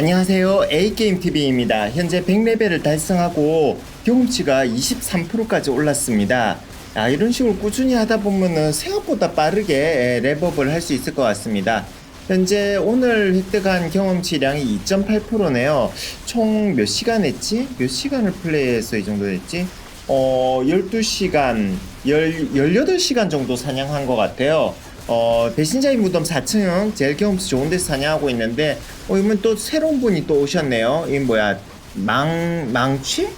안녕하세요. A게임TV입니다. 현재 100레벨을 달성하고 경험치가 23%까지 올랐습니다. 아, 이런 식으로 꾸준히 하다 보면은 생각보다 빠르게 예, 랩업을 할 수 있을 것 같습니다. 현재 오늘 획득한 경험치량이 2.8%네요. 총 몇 시간 했지? 몇 시간을 플레이해서 이 정도 했지? 어, 12시간, 10, 18시간 정도 사냥한 것 같아요. 어, 배신자의 무덤 4층 제일 경험치 좋은 데서 사냥하고 있는데, 어, 이번 또 새로운 분이 또 오셨네요. 이 뭐야, 망, 망취?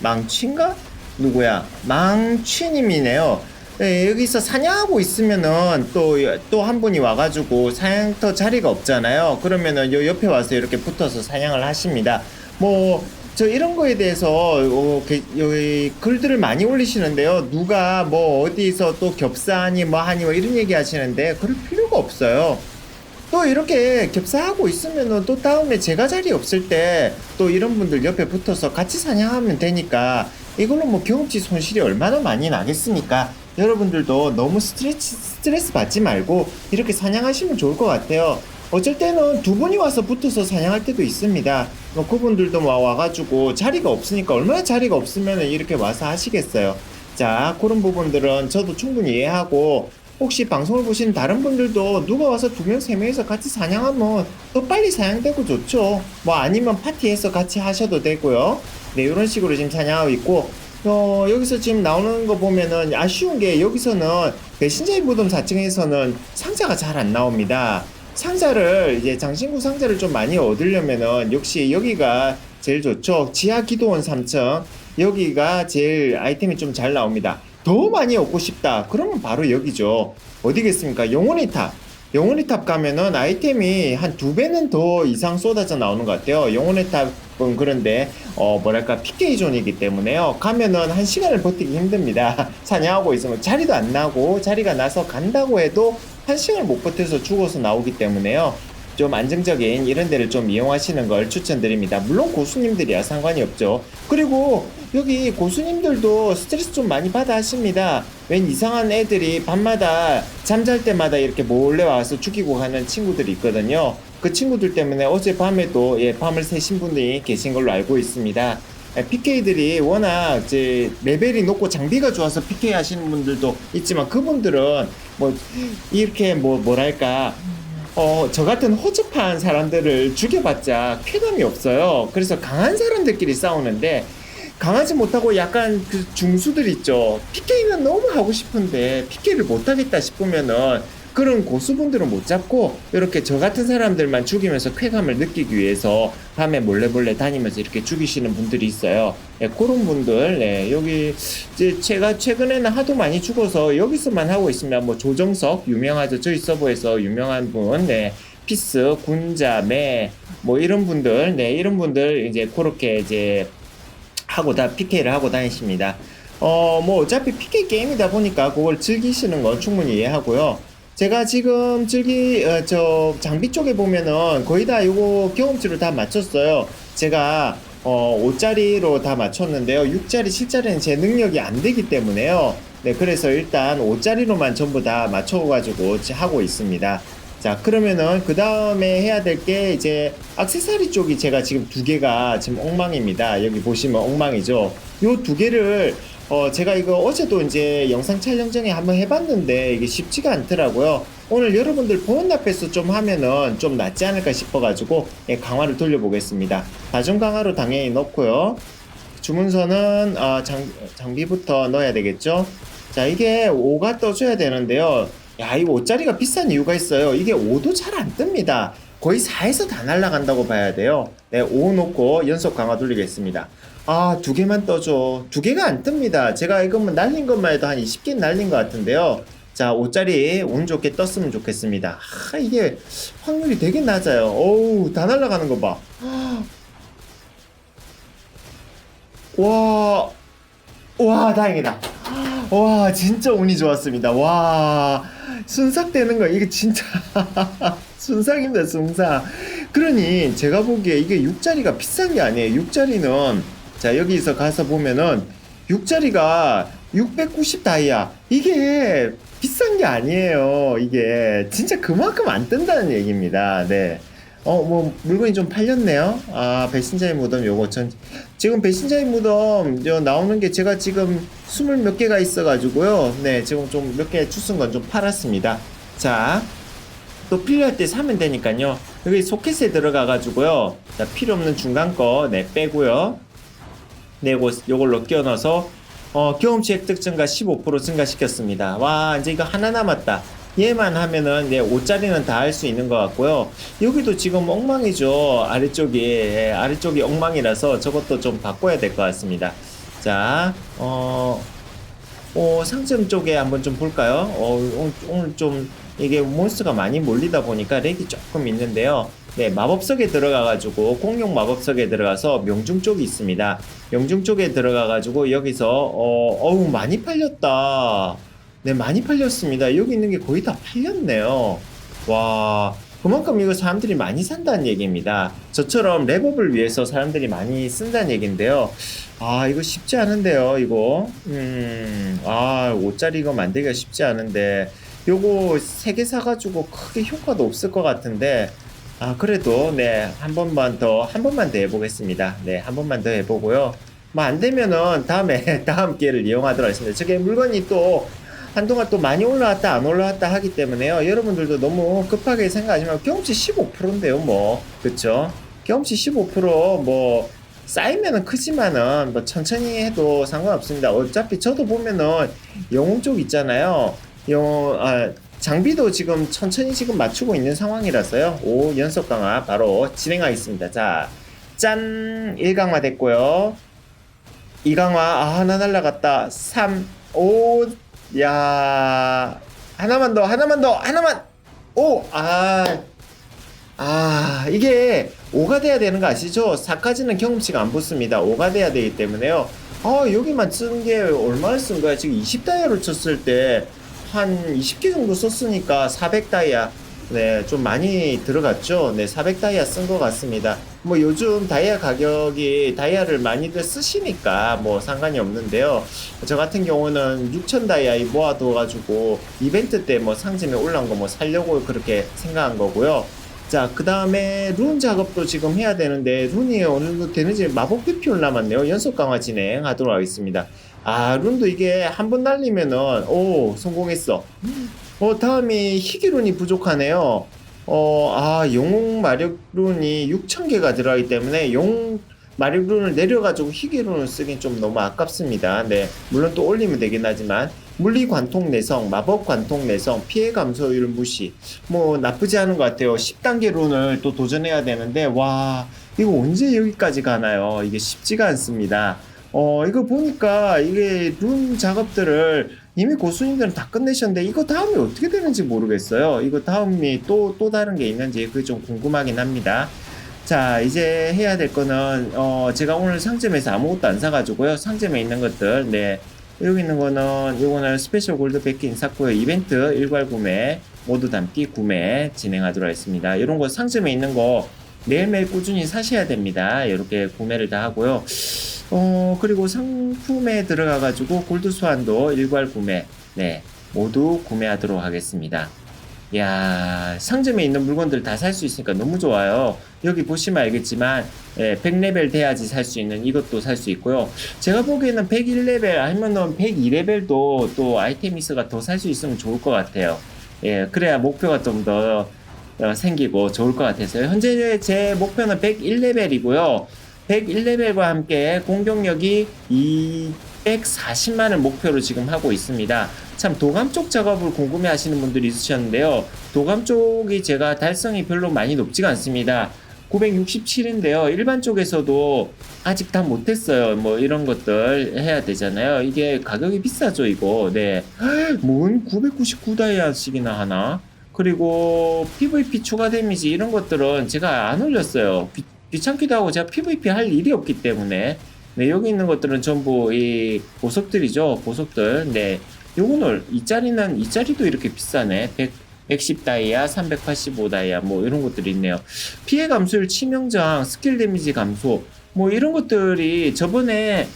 망취인가? 누구야? 망취님이네요. 네, 여기서 사냥하고 있으면은 또, 또 한 분이 와가지고 사냥터 자리가 없잖아요. 그러면은 요 옆에 와서 이렇게 붙어서 사냥을 하십니다. 뭐, 저 이런 거에 대해서 어, 게- 여기 글들을 많이 올리시는데요. 누가 뭐 어디서 또 겹사하니 뭐 하니 뭐 이런 얘기 하시는데 그럴 필요가 없어요. 또 이렇게 겹사하고 있으면은 또 다음에 제가 자리 없을 때 또 이런 분들 옆에 붙어서 같이 사냥하면 되니까 이걸로 뭐 경험치 손실이 얼마나 많이 나겠습니까? 여러분들도 너무 스트레스, 스트레스 받지 말고 이렇게 사냥하시면 좋을 것 같아요. 어쩔 때는 두 분이 와서 붙어서 사냥할 때도 있습니다. 뭐 그분들도 와, 와가지고 자리가 없으니까 얼마나 자리가 없으면 이렇게 와서 하시겠어요. 자, 그런 부분들은 저도 충분히 이해하고 혹시 방송을 보시는 다른 분들도 누가 와서 두 명, 세 명이서 같이 사냥하면 더 빨리 사냥되고 좋죠. 뭐 아니면 파티에서 같이 하셔도 되고요. 네, 이런 식으로 지금 사냥하고 있고, 어, 여기서 지금 나오는 거 보면은 아쉬운 게 여기서는 배신자의 무덤 4층에서는 상자가 잘 안 나옵니다. 상자를 이제 장신구 상자를 좀 많이 얻으려면은 역시 여기가 제일 좋죠. 지하 기도원 3층 여기가 제일 아이템이 좀 잘 나옵니다. 더 많이 얻고 싶다. 그러면 바로 여기죠. 어디겠습니까? 영혼의 탑. 영혼의 탑 가면은 아이템이 한 두 배는 더 이상 쏟아져 나오는 것 같아요. 영혼의 탑은 그런데 어 뭐랄까 PK 존이기 때문에요. 가면은 한 시간을 버티기 힘듭니다. 사냥하고 있으면 자리도 안 나고 자리가 나서 간다고 해도 한 시간을 못 버텨서 죽어서 나오기 때문에요. 좀 안정적인 이런 데를 좀 이용하시는 걸 추천드립니다. 물론 고수님들이야 상관이 없죠. 그리고 여기 고수님들도 스트레스 좀 많이 받아 하십니다. 웬 이상한 애들이 밤마다 잠잘 때마다 이렇게 몰래 와서 죽이고 가는 친구들이 있거든요. 그 친구들 때문에 어제 밤에도 예, 밤을 새신 분이 계신 걸로 알고 있습니다. PK들이 워낙 이제 레벨이 높고 장비가 좋아서 PK 하시는 분들도 있지만 그분들은 뭐 이렇게 뭐 뭐랄까 어, 저 같은 허접한 사람들을 죽여봤자 쾌감이 없어요. 그래서 강한 사람들끼리 싸우는데, 강하지 못하고 약간 그 중수들 있죠. PK는 너무 하고 싶은데, PK를 못하겠다 싶으면은, 그런 고수분들은 못 잡고, 이렇게 저 같은 사람들만 죽이면서 쾌감을 느끼기 위해서 밤에 몰래 몰래 다니면서 이렇게 죽이시는 분들이 있어요. 예, 그런 분들, 네, 여기, 제가 최근에는 하도 많이 죽어서 여기서만 하고 있으면 뭐 조정석, 유명하죠. 저희 서버에서 유명한 분, 네. 피스, 군자, 매, 뭐 이런 분들, 네, 이런 분들 이제 그렇게 이제 하고 다 PK를 하고 다니십니다. 어, 뭐 어차피 PK 게임이다 보니까 그걸 즐기시는 건 충분히 이해하고요. 제가 지금 즐기 어, 저 장비 쪽에 보면은 거의 다 요거 경험치로 다 맞췄어요. 제가 어 5짜리로 다 맞췄는데요. 6짜리, 7짜리는 제 능력이 안 되기 때문에요. 네, 그래서 일단 5짜리로만 전부 다 맞춰가지고 하고 있습니다. 자, 그러면은 그 다음에 해야 될 게 이제 악세사리 쪽이 제가 지금 두 개가 지금 엉망입니다. 여기 보시면 엉망이죠. 요 두 개를 어, 제가 이거 어제도 이제 영상 촬영 전에 한번 해봤는데 이게 쉽지가 않더라고요. 오늘 여러분들 보는 앞에서 좀 하면은 좀 낫지 않을까 싶어가지고 예, 강화를 돌려보겠습니다. 다중 강화로 당연히 넣고요. 주문서는 어, 장, 장비부터 넣어야 되겠죠. 자, 이게 5가 떠줘야 되는데요. 야, 이 5짜리가 비싼 이유가 있어요. 이게 5도 잘 안 뜹니다. 거의 4에서 다 날아간다고 봐야 돼요. 네, 5 놓고 연속 강화 돌리겠습니다. 아, 두 개만 떠줘. 두 개가 안 뜹니다. 제가 이것만 날린 것만 해도 한 20개 날린 것 같은데요. 자, 5짜리 운 좋게 떴으면 좋겠습니다. 아, 이게 확률이 되게 낮아요. 어우, 다 날아가는 거 봐. 와, 와, 다행이다. 와, 진짜 운이 좋았습니다. 와, 순삭 되는 거, 이게 진짜, 순삭입니다, 순삭. 그러니, 제가 보기에 이게 6짜리가 비싼 게 아니에요. 6짜리는, 자, 여기서 가서 보면은, 6짜리가 690 다이아. 이게 비싼 게 아니에요. 이게 진짜 그만큼 안 뜬다는 얘기입니다. 네. 어, 뭐, 물건이 좀 팔렸네요. 아, 배신자의 무덤 요거 전, 지금 배신자의 무덤, 저, 나오는 게 제가 지금 스물 몇 개가 있어 가지고요. 네, 지금 좀 몇개 주순 건좀 팔았습니다. 자, 또 필요할 때 사면 되니까요. 여기 소켓에 들어가 가지고요. 자, 필요 없는 중간 거, 네, 빼고요. 네, 요거, 요걸로 끼워 넣어서, 어, 경험치 획득 증가 15% 증가시켰습니다. 와, 이제 이거 하나 남았다. 얘만 하면은, 네, 5짜리는 다 할 수 있는 것 같고요. 여기도 지금 엉망이죠. 아래쪽이, 예, 아래쪽이 엉망이라서 저것도 좀 바꿔야 될 것 같습니다. 자, 어, 어, 상점 쪽에 한번 좀 볼까요? 어, 오늘, 좀 이게 몬스터가 많이 몰리다 보니까 렉이 조금 있는데요. 네, 마법석에 들어가가지고 공룡 마법석에 들어가서 명중 쪽이 있습니다. 명중 쪽에 들어가가지고 여기서 어, 어우 많이 팔렸다. 네, 많이 팔렸습니다. 여기 있는 게 거의 다 팔렸네요. 와, 그만큼 이거 사람들이 많이 산다는 얘기입니다. 저처럼 랩업을 위해서 사람들이 많이 쓴다는 얘기인데요. 아, 이거 쉽지 않은데요, 이거. 음, 아, 5짜리 이거 만들기가 쉽지 않은데. 요거 세개 사가지고 크게 효과도 없을 것 같은데. 아, 그래도, 네, 한 번만 더, 한 번만 더 해보겠습니다. 네, 한 번만 더 해보고요. 뭐, 안 되면은 다음에, 다음 기회를 이용하도록 하겠습니다. 저게 물건이 또, 한동안 또 많이 올라왔다, 안 올라왔다 하기 때문에요. 여러분들도 너무 급하게 생각하지 말고, 경험치 15%인데요, 뭐. 그쵸? 경험치 15%뭐, 쌓이면은 크지만은 뭐 천천히 해도 상관없습니다. 어차피 저도 보면은 영웅 쪽 있잖아요. 영 아, 장비도 지금 천천히 지금 맞추고 있는 상황이라서요. 오 연속 강화 바로 진행하겠습니다. 자, 짠 1강화 됐고요. 2강화 아 하나 날라갔다. 3 5 야. 하나만 더. 하나만 더. 하나만. 오! 아. 아, 이게 5가 돼야 되는 거 아시죠? 4까지는 경험치가 안 붙습니다. 5가 돼야 되기 때문에요. 아, 여기만 쓴게 얼마를 쓴 거야? 지금 20다이아를 쳤을 때 한 20개 정도 썼으니까 400다이아. 네, 좀 많이 들어갔죠? 네, 400다이아 쓴 것 같습니다. 뭐 요즘 다이아 가격이 다이아를 많이들 쓰시니까 뭐 상관이 없는데요. 저 같은 경우는 6000다이아 모아둬 가지고 이벤트 때 뭐 상점에 올라온 거 뭐 살려고 그렇게 생각한 거고요. 자, 그 다음에 룬 작업도 지금 해야 되는데, 룬이 어느 정도 되는지 마법 PP올 남았네요. 연속 강화 진행하도록 하겠습니다. 아, 룬도 이게 한 번 날리면은, 오, 성공했어. 어, 다음이 희귀룬이 부족하네요. 어, 아, 영웅 마력 룬이 6,000개가 들어가기 때문에, 영웅 마력 룬을 내려가지고 희귀룬을 쓰긴 좀 너무 아깝습니다. 네. 물론 또 올리면 되긴 하지만, 물리 관통 내성, 마법 관통 내성, 피해 감소율 무시. 뭐 나쁘지 않은 것 같아요. 10단계 룬을 또 도전해야 되는데 와 이거 언제 여기까지 가나요? 이게 쉽지가 않습니다. 어 이거 보니까 이게 룬 작업들을 이미 고수님들은 다 끝내셨는데 이거 다음에 어떻게 되는지 모르겠어요. 이거 다음이 또 또 다른 게 있는지 그게 좀 궁금하긴 합니다. 자 이제 해야 될 거는 어 제가 오늘 상점에서 아무것도 안 사가지고요 상점에 있는 것들 네 여기 있는 거는 요거는 스페셜 골드 백kin 샀고요. 이벤트 일괄 구매, 모두 담기 구매 진행하도록 하겠습니다. 이런 거 상점에 있는 거 매일매일 꾸준히 사셔야 됩니다. 이렇게 구매를 다 하고요. 어, 그리고 상품에 들어가 가지고 골드 소환도 일괄 구매, 네, 모두 구매하도록 하겠습니다. 야 상점에 있는 물건들 다 살 수 있으니까 너무 좋아요. 여기 보시면 알겠지만 예, 100레벨 돼야지 살 수 있는 이것도 살 수 있고요. 제가 보기에는 101레벨 아니면은 102레벨도 또 아이템이스가 더 살 수 있으면 좋을 것 같아요. 예, 그래야 목표가 좀더 생기고 좋을 것 같아서요. 현재 제 목표는 101레벨이고요. 101레벨과 함께 공격력이 240만을 목표로 지금 하고 있습니다. 참 도감 쪽 작업을 궁금해 하시는 분들이 있으셨는데요. 도감 쪽이 제가 달성이 별로 많이 높지가 않습니다. 967인데요. 일반 쪽에서도 아직 다 못했어요. 뭐 이런 것들 해야 되잖아요. 이게 가격이 비싸죠, 이거. 네. 뭔 999다이아씩이나 하나? 그리고 PVP 추가 데미지 이런 것들은 제가 안 올렸어요. 귀, 귀찮기도 하고 제가 PVP 할 일이 없기 때문에. 네, 여기 있는 것들은 전부 이 보석들이죠. 보석들. 네. 요거는 이 짜리는 이 짜리도 이렇게 비싸네. 100 110 다이아, 385 다이아 뭐 이런 것들이 있네요. 피해 감소율, 치명저항, 스킬 데미지 감소 뭐 이런 것들이 저번에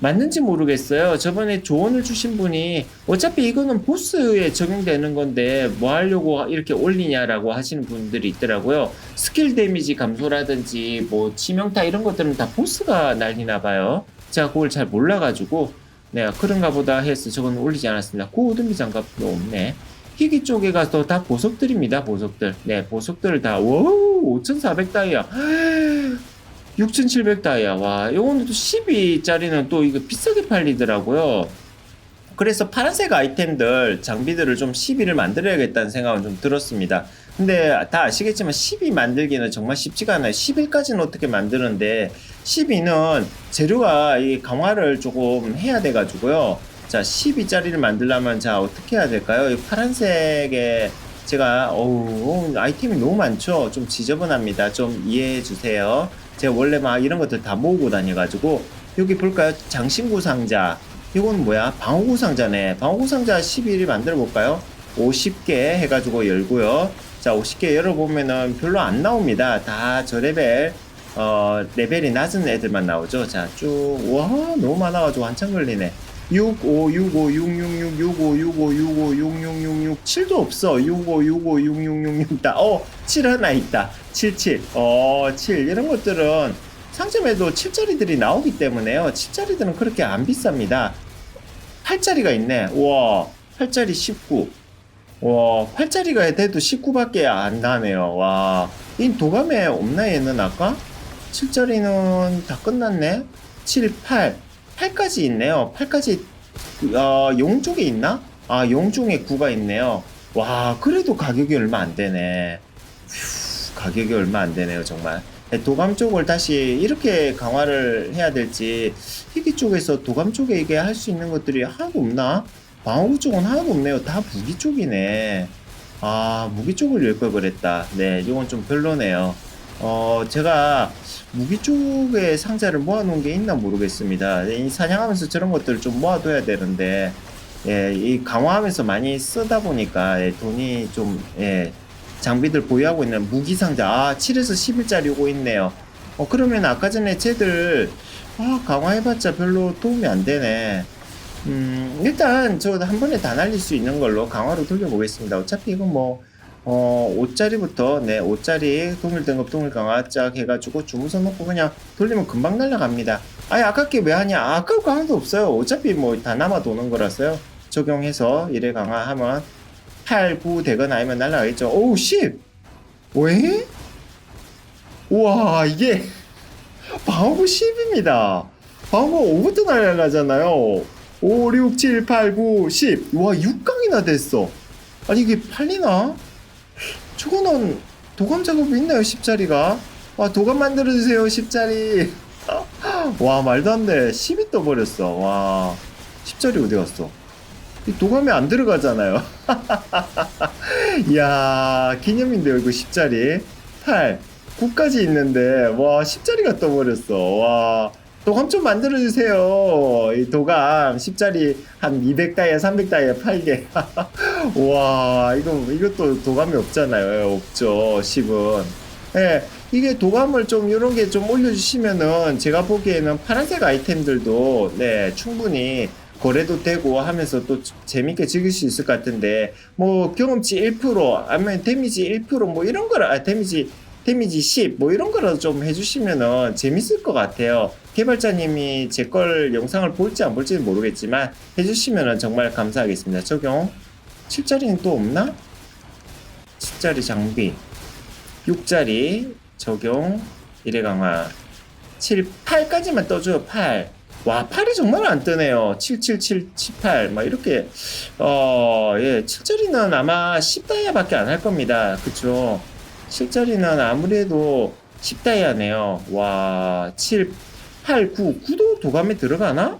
맞는지 모르겠어요. 저번에 조언을 주신 분이 어차피 이거는 보스에 적용되는 건데 뭐 하려고 이렇게 올리냐라고 하시는 분들이 있더라고요. 스킬 데미지 감소라든지 뭐 치명타 이런 것들은 다 보스가 날리나 봐요. 제가 그걸 잘 몰라가지고 네 그런가 보다 해서 저건 올리지 않았습니다. 고우등비 장갑도 없네. 희귀 쪽에 가서 다 보석들입니다. 보석들. 네 보석들을 다 오, 5,400 다이아. 6,700 다이아. 와, 요거는 또 12짜리는 또 이거 비싸게 팔리더라고요. 그래서 파란색 아이템들, 장비들을 좀 12를 만들어야겠다는 생각은 좀 들었습니다. 근데 다 아시겠지만 12 만들기는 정말 쉽지가 않아요. 11까지는 어떻게 만드는데 12는 재료가 이 강화를 조금 해야 돼가지고요. 자, 12짜리를 만들려면 자, 어떻게 해야 될까요? 이 파란색에 제가, 어우, 아이템이 너무 많죠? 좀 지저분합니다. 좀 이해해 주세요. 제가 원래 막 이런 것들 다 모으고 다녀가지고 여기 볼까요? 장신구 상자. 이건 뭐야? 방어구 상자네. 방어구 상자 11을 만들어 볼까요? 50개 해가지고 열고요. 자 50개 열어보면은 별로 안 나옵니다. 다 저 레벨 어 레벨이 낮은 애들만 나오죠. 자 쭉 와 너무 많아가지고 한참 걸리네 6, 5, 6, 5, 6, 6, 6, 6, 5, 6, 5, 6, 5, 6, 6, 6, 6, 7도 없어. 6, 5, 6, 5, 6, 6, 6, 6, 다. 어, 7 하나 있다. 7, 7. 어, 7. 이런 것들은 상점에도 7짜리들이 나오기 때문에요. 7짜리들은 그렇게 안 비쌉니다. 8짜리가 있네. 와, 8짜리 19. 와, 8짜리가 돼도 19밖에 안 나네요. 와, 이 도감에 없나 얘는 아까? 7짜리는 다 끝났네. 7, 8. 8까지 있네요. 8까지 어, 용 쪽에 있나? 아, 용 중에 9가 있네요. 와, 그래도 가격이 얼마 안 되네. 휴, 가격이 얼마 안 되네요, 정말. 네, 도감 쪽을 다시 이렇게 강화를 해야 될지 희귀 쪽에서 도감 쪽에 이게 할 수 있는 것들이 하나도 없나? 방어구 쪽은 하나도 없네요. 다 무기 쪽이네. 아, 무기 쪽을 열걸 그랬다. 네, 이건 좀 별로네요. 어, 제가 무기 쪽에 상자를 모아놓은 게 있나 모르겠습니다. 이 사냥하면서 저런 것들을 좀 모아둬야 되는데, 예, 이 강화하면서 많이 쓰다 보니까 예, 돈이 좀, 예, 장비들 보유하고 있는 무기 상자, 아, 7에서 11짜리 오고 있네요. 어, 그러면 아까 전에 쟤들, 아, 강화해봤자 별로 도움이 안 되네. 음, 일단 저 한 번에 다 날릴 수 있는 걸로 강화로 돌려보겠습니다. 어차피 이건 뭐, 어, 5짜리부터, 네, 5짜리 동일 등급 동일 강화 짝 해가지고 주문서 놓고 그냥 돌리면 금방 날라갑니다. 아니, 아깝게 왜 하냐? 아까울 거 하나도 없어요. 어차피 뭐 다 남아 도는 거라서요. 적용해서 이래 강화하면 8, 9 되거나 아니면 날라가겠죠. 오우, 10! 왜? 우와, 이게 방어구 10입니다. 방어구 5부터 날아가잖아요. 5, 6, 7, 8, 9, 10. 와, 6강이나 됐어. 아니, 이게 팔리나? 저거는 도감 작업이 있나요, 10짜리가? 와, 도감 만들어주세요, 10짜리. 와, 말도 안 돼. 10이 떠버렸어. 와, 10짜리 어디 갔어? 이 도감이 안 들어가잖아요. 이야, 기념인데요, 이거 10짜리. 8, 9까지 있는데, 와, 10짜리가 떠버렸어. 와, 도감 좀 만들어 주세요. 이 도감 10짜리 한 200다이아, 300다이아 팔게. 와, 이거, 이것도 도감이 없잖아요. 없죠, 10은. 예, 이게 도감을 좀, 이런 게 좀 올려 주시면은, 제가 보기에는 파란색 아이템들도, 네, 충분히 거래도 되고 하면서 또 재밌게 즐길 수 있을 것 같은데, 뭐, 경험치 1%, 아니면 데미지 1%뭐 이런 거를, 아, 데미지, 데미지 10, 뭐 이런 거라도 좀 해주시면은 재밌을 것 같아요. 개발자님이 제 걸 영상을 볼지 안 볼지는 모르겠지만, 해주시면은 정말 감사하겠습니다. 적용. 7짜리는 또 없나? 7짜리 장비. 6짜리 적용 1회 강화 7, 8까지만 떠줘요 8 와, 8이 정말 안 뜨네요. 777, 78, 막 이렇게, 어, 예, 7짜리는 아마 10다이아 밖에 안 할 겁니다. 그쵸? 7짜리는 아무래도 10다이아네요. 와, 7, 8, 9, 9도 도감에 들어가나?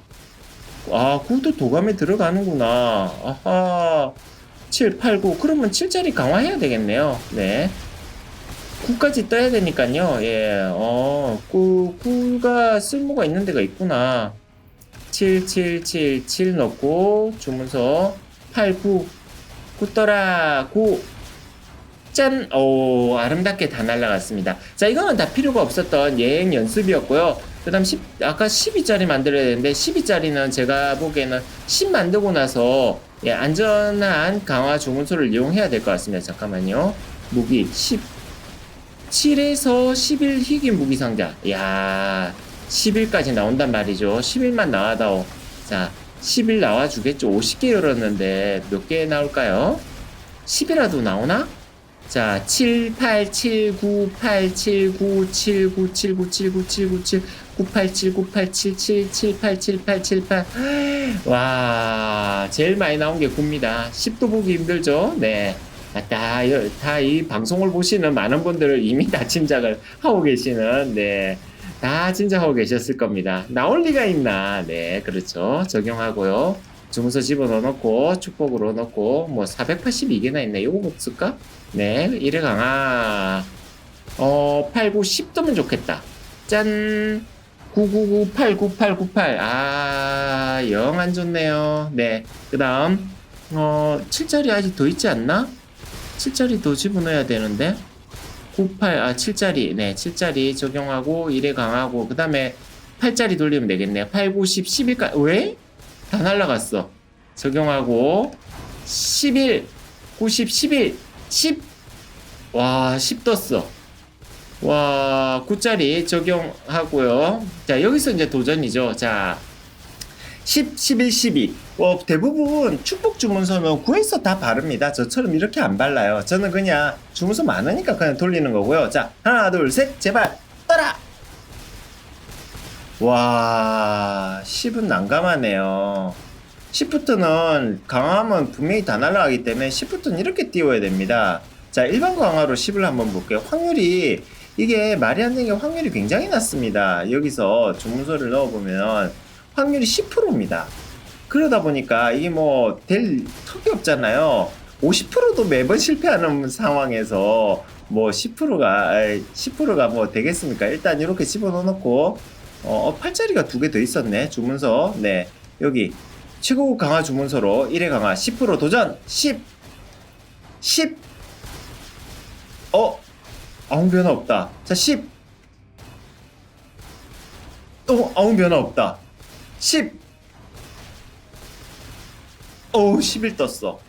아, 9도 도감에 들어가는구나. 아하. 7, 8, 9. 그러면 7짜리 강화해야 되겠네요. 네. 9까지 떠야 되니까요. 예, 어, 9, 9가 쓸모가 있는 데가 있구나. 7, 7, 7, 7 넣고, 주문서 8, 9. 9 떠라, 9. 짠! 오, 아름답게 다 날라갔습니다. 자, 이거는 다 필요가 없었던 예행 연습이었고요. 그 다음 10, 아까 12짜리 만들어야 되는데, 12짜리는 제가 보기에는 10 만들고 나서, 예, 안전한 강화 주문소를 이용해야 될 것 같습니다. 잠깐만요. 무기 10, 7에서 11 희귀 무기 상자. 야 10일까지 나온단 말이죠. 10일만 나와다오. 자, 10일 나와주겠죠. 50개 열었는데 몇 개 나올까요? 10이라도 나오나? 자, 7, 8, 7, 9, 8, 7, 9, 7, 9, 7, 9, 7, 9, 7, 9, 7, 9, 8, 7, 9, 8, 7, 7, 7, 8, 7, 8, 7, 8. 와, 제일 많이 나온 게 9입니다. 10도 보기 힘들죠? 네. 아, 다, 다 이 방송을 보시는 많은 분들을 이미 다 짐작을 하고 계시는, 네. 다 짐작하고 계셨을 겁니다. 나올 리가 있나? 네, 그렇죠. 적용하고요. 주문서 집어넣어 놓고, 축복으로 넣고, 뭐, 482개나 있네. 요거 못 쓸까? 네, 1회 강화. 어, 8, 9, 10도면 좋겠다. 짠! 999, 89898. 아, 영 안 좋네요. 네. 그 다음, 어, 7짜리 아직 더 있지 않나? 7짜리 더 집어넣어야 되는데. 98, 아, 7짜리. 네, 7짜리 적용하고, 1회 강하고, 그 다음에 8짜리 돌리면 되겠네요. 8, 9, 10, 11까지. 왜? 다 날라갔어. 적용하고, 11, 90, 11, 10. 와, 10 떴어. 와, 9짜리 적용하고요. 자, 여기서 이제 도전이죠. 자, 10, 11, 12. 어, 대부분 축복 주문서는 구해서 다 바릅니다. 저처럼 이렇게 안 발라요. 저는 그냥 주문서 많으니까 그냥 돌리는 거고요. 자, 하나, 둘, 셋, 제발, 떠라! 와, 10은 난감하네요. 시프트는 강화하면 분명히 다 날아가기 때문에 시프트는 이렇게 띄워야 됩니다. 자, 일반 강화로 10을 한번 볼게요. 확률이, 이게 말이 안 되는 게 확률이 굉장히 낮습니다. 여기서 주문서를 넣어보면 확률이 10%입니다. 그러다 보니까 이게 뭐 될 턱이 없잖아요. 50%도 매번 실패하는 상황에서 뭐 10%가 10%가 뭐 되겠습니까? 일단 이렇게 집어넣고 어 8짜리가 두 개 더 있었네. 주문서. 네. 여기 최고 강화 주문서로 1회 강화 10% 도전 10 10 어? 아무 변화 없다. 자, 10 어, 아무 변화 없다. 10 어우 11 떴어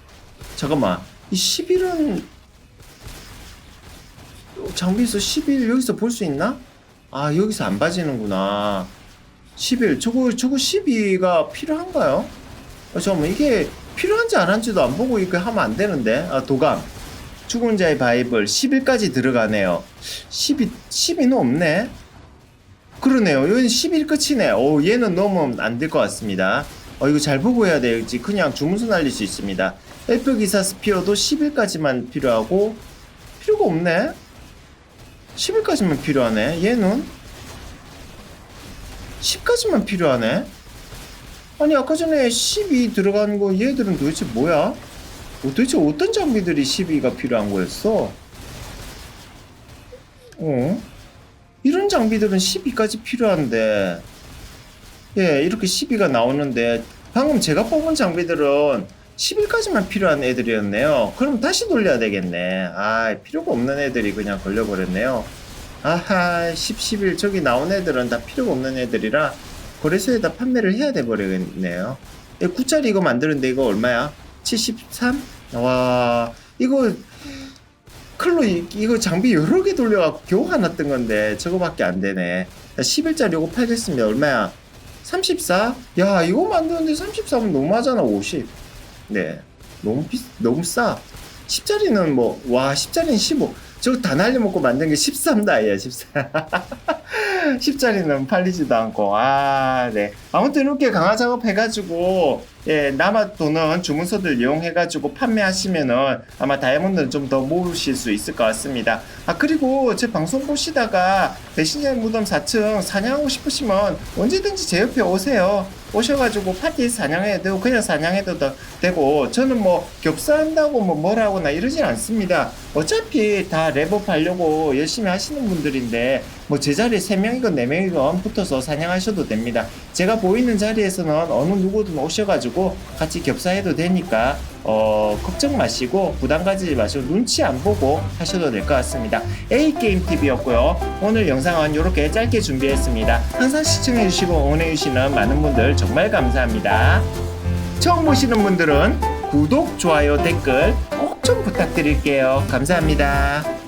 잠깐만 이 11은 장비에서 11 여기서 볼 수 있나? 아 여기서 안 봐지는구나 11 저거 저거 12가 필요한가요? 아, 잠깐만 이게 필요한지 안 한지도 안 보고 이렇게 하면 안 되는데 아 도감 죽은 자의 바이블 11까지 들어가네요 12 12는 없네 그러네요. 여기는 11 끝이네. 오, 얘는 넣으면 안 될 것 같습니다. 어, 이거 잘 보고 해야 될지 그냥 주문서 날릴 수 있습니다. F 기사 스피어도 10일까지만 필요하고 필요가 없네. 10일까지만 필요하네. 얘는 10까지만 필요하네. 아니 아까 전에 12 들어간 거 얘들은 도대체 뭐야? 어, 도대체 어떤 장비들이 12가 필요한 거였어? 어? 이런 장비들은 12까지 필요한데 예 이렇게 12가 나오는데 방금 제가 뽑은 장비들은 11까지만 필요한 애들이었네요 그럼 다시 돌려야 되겠네 아 필요가 없는 애들이 그냥 걸려버렸네요 아하 10, 11 저기 나온 애들은 다 필요가 없는 애들이라 거래소에다 판매를 해야 돼 버리겠네요 9짜리 이거 만드는데 이거 얼마야? 73? 와 이거 클로 이, 이거 장비 여러 개 돌려갖고 겨우 하나 뜬 건데 저거밖에 안 되네. 11짜리 요거 팔겠습니다. 얼마야? 34? 야 이거 만드는데 34면 너무하잖아 50. 네 너무 비 너무 싸. 10짜리는 뭐 와 10짜리는 15. 저거 다 날려먹고 만든 게 13다 야 14. 10짜리는 팔리지도 않고 아 네. 아무튼 이렇게 강화 작업 해가지고 예 남아 도는 주문서들 이용해가지고 판매하시면은 아마 다이아몬드는 좀 더 모으실 수 있을 것 같습니다. 아 그리고 제 방송 보시다가 배신자의 무덤 4층 사냥하고 싶으시면 언제든지 제 옆에 오세요. 오셔가지고 파티 사냥해도 그냥 사냥해도 더 되고 저는 뭐 겹사한다고 뭐 뭐라거나 이러진 않습니다. 어차피 다 랩업 하려고 열심히 하시는 분들인데 뭐 제 자리에 3명이건 4명이건 붙어서 사냥하셔도 됩니다. 제가 보이는 자리에서는 어느 누구든 오셔가지고 가지고 같이 겹사해도 되니까 어, 걱정 마시고 부담 가지지 마시고 눈치 안 보고 하셔도 될 것 같습니다. A 게임 TV였고요. 오늘 영상은 이렇게 짧게 준비했습니다. 항상 시청해주시고 응원해주시는 많은 분들 정말 감사합니다. 처음 보시는 분들은 구독, 좋아요, 댓글 꼭 좀 부탁드릴게요. 감사합니다.